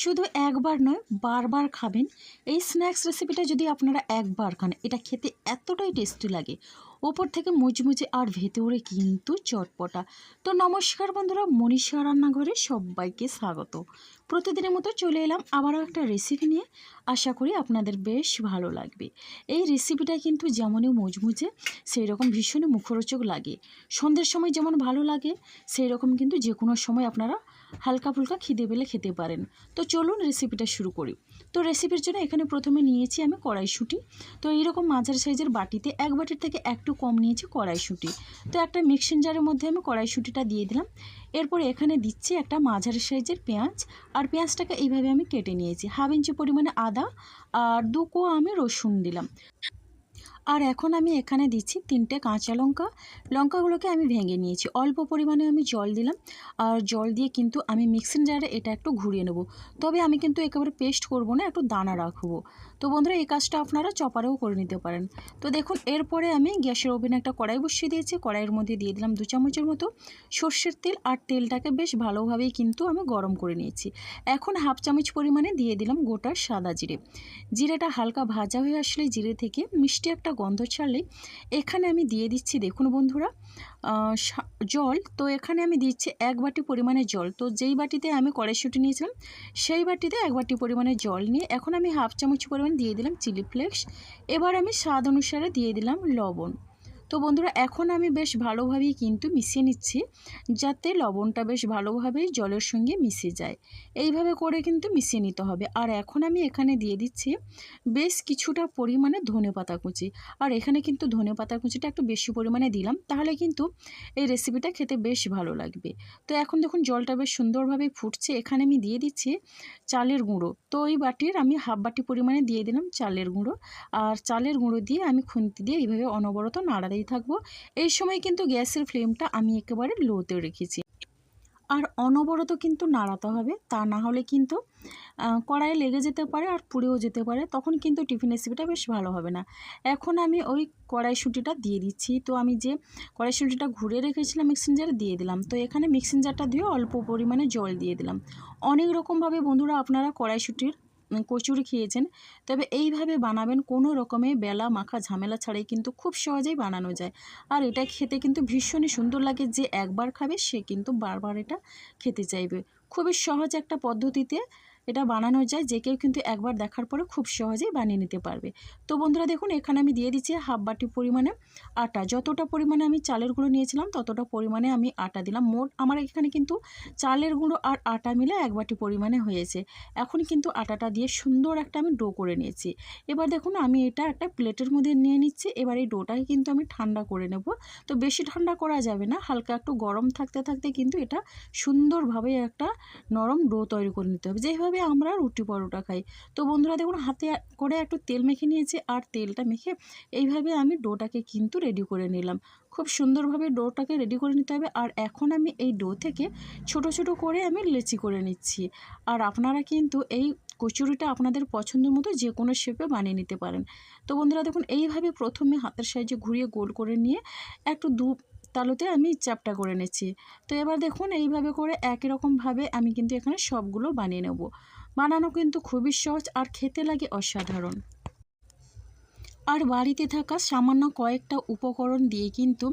শুধু একবার নয়, বারবার খাবেন। এই স্ন্যাক্স রেসিপিটা যদি আপনারা একবার খান, এটা খেতে এতটাই টেস্টি লাগে। ওপর থেকে মুচমুচে আর ভেতরে কিন্তু চটপটা। তো নমস্কার বন্ধুরা, মনীষা রান্নাঘরে সবাইকে স্বাগত। প্রতিদিনের মতো চলে এলাম আবারও একটা রেসিপি নিয়ে। আশা করি আপনাদের বেশ ভালো লাগবে। এই রেসিপিটা কিন্তু যেমনই মজমুজে সেই রকম ভীষণ মুখরোচক লাগে। সন্ধ্যের সময় যেমন ভালো লাগে সেই রকম কিন্তু যে কোনো সময় আপনারা হালকা ফুলকা খিদে পেলে খেতে পারেন। তো চলুন রেসিপিটা শুরু করি। তো রেসিপির জন্য এখানে প্রথমে নিয়েছি আমি কড়াইশুঁটি। তো এইরকম মাঝারি সাইজের বাটিতে এক বাটির থেকে একটু কম নিয়েছি কড়াইশুঁটি। তো একটা মিক্সিং জারের মধ্যে আমি কড়াইশুঁটিটা দিয়ে দিলাম। এরপর এখানে দিচ্ছি একটা মাঝারি সাইজের পেঁয়াজ। আর পেঁয়াজটাকে এইভাবে আমি কেটে নিয়েছি। হাফ ইঞ্চি পরিমাণে আদা আর দু কোয়া আমি রসুন দিলাম। আর এখন আমি এখানে দিচ্ছি তিনটে কাঁচা লঙ্কা। লঙ্কাগুলোকে আমি ভেঙে নিয়েছি। অল্প পরিমাণে আমি জল দিলাম। আর জল দিয়ে কিন্তু আমি মিক্সিং জারে এটা একটু ঘুরিয়ে নেব। তবে আমি কিন্তু একেবারে পেস্ট করব না, একটু দানা রাখব। তো বন্ধুরা, এই কাজটা আপনারা চপারেও করে নিতে পারেন। তো দেখুন, এরপরে আমি গ্যাসের ওভেনে একটা কড়াই বসিয়ে দিয়েছি। কড়াইয়ের মধ্যে দিয়ে দিলাম দু চামচের মতো সর্ষের তেল আর তেলটাকে বেশ ভালোভাবেই কিন্তু আমি গরম করে নিয়েছি। এখন হাফ চামচ পরিমাণে দিয়ে দিলাম গোটা সাদা জিরে। জিরেটা হালকা ভাজা হয়ে আসলে জিরে থেকে মিষ্টি একটা গন্ধ ছাড়লেই এখানে আমি দিয়ে দিচ্ছি, দেখুন বন্ধুরা জল। তো এখানে আমি দিচ্ছি এক বাটি পরিমাণে জল। তো যেই বাটিতে আমি কড়াইশুঁটি নিয়েছিলাম, সেই বাটিতে এক বাটি পরিমাণে জল নিয়ে এখন আমি হাফ চামচ পরিমাণ দিয়ে দিলাম চিলি ফ্লেক্স। এবার আমি স্বাদ অনুসারে দিয়ে দিলাম লবণ। তো বন্ধুরা, এখন আমি বেশ ভালোভাবেই কিন্তু মিশিয়ে নিচ্ছি, যাতে লবণটা বেশ ভালোভাবেই জলের সঙ্গে মিশে যায়। এইভাবে করে কিন্তু মিশিয়ে নিতে হবে। আর এখন আমি এখানে দিয়ে দিচ্ছি বেশ কিছুটা পরিমাণে ধনে পাতা কুচি। আর এখানে কিন্তু ধনে পাতা কুচিটা একটু বেশি পরিমাণে দিলাম, তাহলে কিন্তু এই রেসিপিটা খেতে বেশ ভালো লাগবে। তো এখন দেখুন, জলটা বেশ সুন্দরভাবে ফুটছে। এখানে আমি দিয়ে দিচ্ছি চালের গুঁড়ো। তো ওই বাটির আমি হাফ বাটি পরিমাণে দিয়ে দিলাম চালের গুঁড়ো। আর চালের গুঁড়ো দিয়ে আমি খুন্তি দিয়ে এইভাবে অনবরত নাড়া দিয়ে থাকব। এই সময় কিন্তু গ্যাসের ফ্লেমটা আমি একেবারে লোতে রেখেছি। আর অনবরত কিন্তু নাড়াতে হবে, তা না হলে কিন্তু কড়াইয়ে লেগে যেতে পারে আর পুড়েও যেতে পারে, তখন কিন্তু টিফিন রেসিপিটা বেশ ভালো হবে না। এখন আমি ওই কড়াইশুঁটিটা দিয়ে দিচ্ছি। তো আমি যে কড়াইশুঁটিটা ঘুরে রেখেছিলাম মিক্সিং জারে দিয়ে দিলাম। তো এখানে মিক্সিং জারটা দিয়ে অল্প পরিমাণে জল দিয়ে দিলাম। অনেক রকমভাবে বন্ধুরা আপনারা কড়াইশুঁটির কচুরি খেয়েছেন। তবে এইভাবে বানাবেন কোনো রকমে বেলা মাখা ঝামেলা ছাড়াই কিন্তু খুব সহজেই বানানো যায়। আর এটা খেতে কিন্তু ভীষণই সুন্দর লাগে, যে একবার খাবে সে কিন্তু বারবার এটা খেতে চাইবে। খুবই সহজ একটা পদ্ধতিতে এটা বানানো যায়, যে কেউ কিন্তু একবার দেখার পরে খুব সহজেই বানিয়ে নিতে পারবে। তো বন্ধুরা দেখুন, এখানে আমি দিয়ে দিচ্ছি হাফ বাটি পরিমাণে আটা। যতটা পরিমাণে আমি চালের গুঁড়ো নিয়েছিলাম, ততটা পরিমাণে আমি আটা দিলাম। মোট আমার এখানে কিন্তু চালের গুঁড়ো আর আটা মিলে এক বাটি পরিমাণে হয়েছে। এখন কিন্তু আটাটা দিয়ে সুন্দর একটা আমি ডো করে নিয়েছি। এবার দেখুন, আমি এটা একটা প্লেটের মধ্যে নিয়ে নিচ্ছি। এবার এই ডোটাকে কিন্তু আমি ঠান্ডা করে নেব। তো বেশি ঠান্ডা করা যাবে না, হালকা একটু গরম থাকতে থাকতে কিন্তু এটা সুন্দরভাবে একটা নরম ডো তৈরি করে নিতে হবে। যেভাবে এইভাবে আমরা রুটি পরোটা খাই। তো বন্ধুরা, দেখুন, হাতে করে একটু তেল মেখে নিয়েছি আর তেলটা মেখে এইভাবে আমি ডোটাকে কিন্তু রেডি করে নিলাম। খুব সুন্দরভাবে ডোটাকে রেডি করে নিতে হবে আর এখন আমি এই ডো থেকে ছোট ছোট করে আমি লেচি করে নিচ্ছি। আর আপনারা কিন্তু এই কচুরিটা আপনাদের পছন্দ মতো যে কোনো শেপে বানিয়ে নিতে পারেন। তো বন্ধুরা, দেখুন, এইভাবে প্রথমে হাতের সাহায্যে ঘুরিয়ে গোল করে নিয়ে একটু দু তালুতে আমি চ্যাপটা করে নিচ্ছি। তো এবার দেখুন, এইভাবে করে একই রকমভাবে আমি কিন্তু এখানে সবগুলো বানিয়ে নেব। বানানো কিন্তু খুবই সহজ আর খেতে লাগে অসাধারণ। আর বাড়িতে থাকা সামান্য কয়েকটা উপকরণ দিয়ে কিন্তু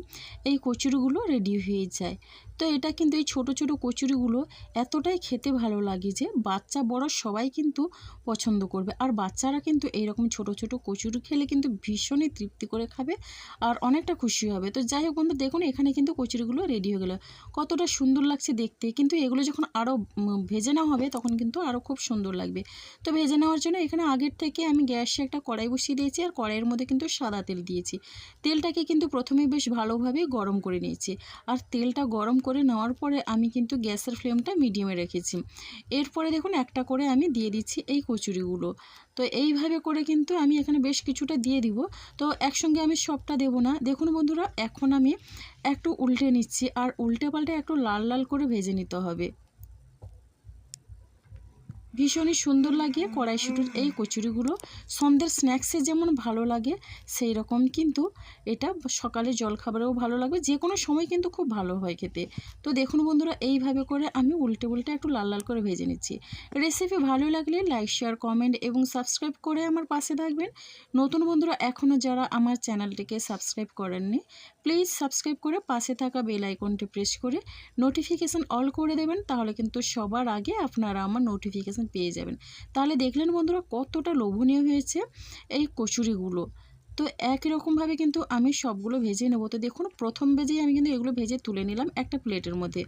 এই কচুরিগুলো রেডি হয়ে যায়। তো এটা কিন্তু এই ছোট ছোট কচুরিগুলো এতটাই খেতে ভালো লাগে যে বাচ্চা, বড় সবাই কিন্তু পছন্দ করবে। আর বাচ্চারা কিন্তু এইরকম ছোট ছোট কচুরি খেলে কিন্তু ভীষণই তৃপ্তি করে খাবে আর অনেকটা খুশি হবে। তো যাই হোক বন্ধু, দেখুন এখানে কিন্তু কচুরিগুলো রেডি হয়ে গেলো। কতটা সুন্দর লাগছে দেখতে। কিন্তু এগুলো যখন আরও ভেজে নেওয়া হবে তখন কিন্তু আরও খুব সুন্দর লাগবে। তো ভেজে নেওয়ার জন্য এখানে আগের থেকে আমি গ্যাসে একটা কড়াই বসিয়ে দিয়েছি আর কড়াইয়ের মধ্যে কিন্তু সাদা তেল দিয়েছি। তেলটাকে কিন্তু প্রথমে বেশ ভালোভাবে গরম করে নিয়েছি। আর তেলটা গরম করে নেওয়ার পরে আমি কিন্তু গ্যাসের ফ্লেমটা মিডিয়ামে রেখেছি। এরপরে দেখুন একটা করে আমি দিয়ে দিচ্ছি এই কচুরিগুলো। তো এইভাবে করে কিন্তু আমি এখানে বেশ কিছুটা দিয়ে দিব। তো একসঙ্গে আমি সবটা দেব না। দেখুন বন্ধুরা, এখন আমি একটু উল্টে নিচ্ছি। আর উল্টে পাল্টে একটু লাল লাল করে ভেজে নিতে হবে। ভীষণই সুন্দর লাগে কড়াইশুটির এই কচুরিগুলো। সন্ধ্যের স্ন্যাক্সে যেমন ভালো লাগে সেই রকম কিন্তু এটা সকালে জলখাবারেও ভালো লাগবে। যে কোনো সময় কিন্তু খুব ভালো হয় খেতে। তো দেখুন বন্ধুরা, এইভাবে করে আমি উল্টে উল্টে একটু লাল লাল করে ভেজে নিচ্ছি। রেসিপি ভালো লাগলে লাইক, শেয়ার, কমেন্ট এবং সাবস্ক্রাইব করে আমার পাশে থাকবেন। নতুন বন্ধুরা এখনও যারা আমার চ্যানেলটিকে সাবস্ক্রাইব করেননি, প্লিজ সাবস্ক্রাইব করে পাশে থাকা বেল আইকনটি প্রেস করে নোটিফিকেশান অল করে দেবেন। তাহলে কিন্তু সবার আগে আপনারা আমার নোটিফিকেশান পেয়ে যাবেন। তাহলে দেখলেন বন্ধুরা কতটা লোভনীয় হয়েছে এই কচুরিগুলো। তো একই রকমভাবে কিন্তু আমি সবগুলো ভেজে নেব। তো দেখুন, প্রথম ভেজেই আমি কিন্তু এগুলো ভেজে তুলে নিলাম একটা প্লেটের মধ্যে।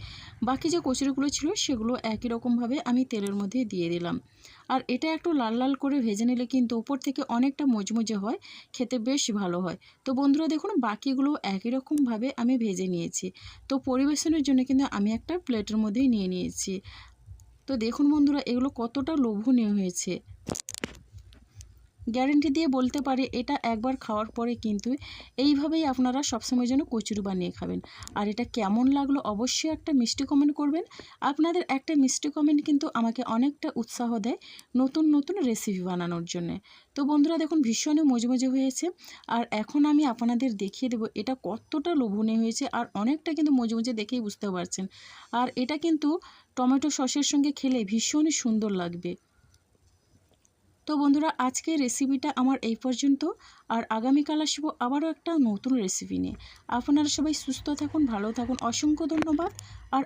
বাকি যে কচুরিগুলো ছিল সেগুলো একই রকমভাবে আমি তেলের মধ্যে দিয়ে দিলাম। আর এটা একটু লাল লাল করে ভেজে নিলে কিন্তু উপর থেকে অনেকটা মজমজে হয়, খেতে বেশ ভালো হয়। তো বন্ধুরা দেখুন, বাকিগুলো একই রকমভাবে আমি ভেজে নিয়েছি। তো পরিবেশনের জন্য কিন্তু আমি একটা প্লেটের মধ্যেই নিয়ে নিয়েছি। তো দেখুন বন্ধুরা এগুলো কতটা লোভনীয় হয়েছে। গ্যারেন্টি দিয়ে বলতে পারি এটা একবার খাওয়ার পরে কিন্তু এইভাবেই আপনারা সবসময় যেন কচুরি বানিয়ে খাবেন। আর এটা কেমন লাগল অবশ্যই একটা মিষ্টি কমেন্ট করবেন। আপনাদের একটা মিষ্টি কমেন্ট কিন্তু আমাকে অনেকটা উৎসাহ দেয় নতুন নতুন রেসিপি বানানোর জন্য। তো বন্ধুরা দেখুন ভীষণই মজমজে হয়েছে। আর এখন আমি আপনাদের দেখিয়ে দেবো এটা কতটা লোভনীয় হয়েছে আর অনেকটা কিন্তু মজমজে দেখেই বুঝতে পারছেন। আর এটা কিন্তু টমেটো সসের সঙ্গে খেলে ভীষণই সুন্দর লাগবে। তো বন্ধুরা আজকে রেসিপিটা আমার এই পর্যন্ত। আর আগামীকাল আসব আবারও একটা নতুন রেসিপি নিয়ে। আপনারা সবাই সুস্থ থাকুন, ভালো থাকুন, অসংখ্য ধন্যবাদ। আর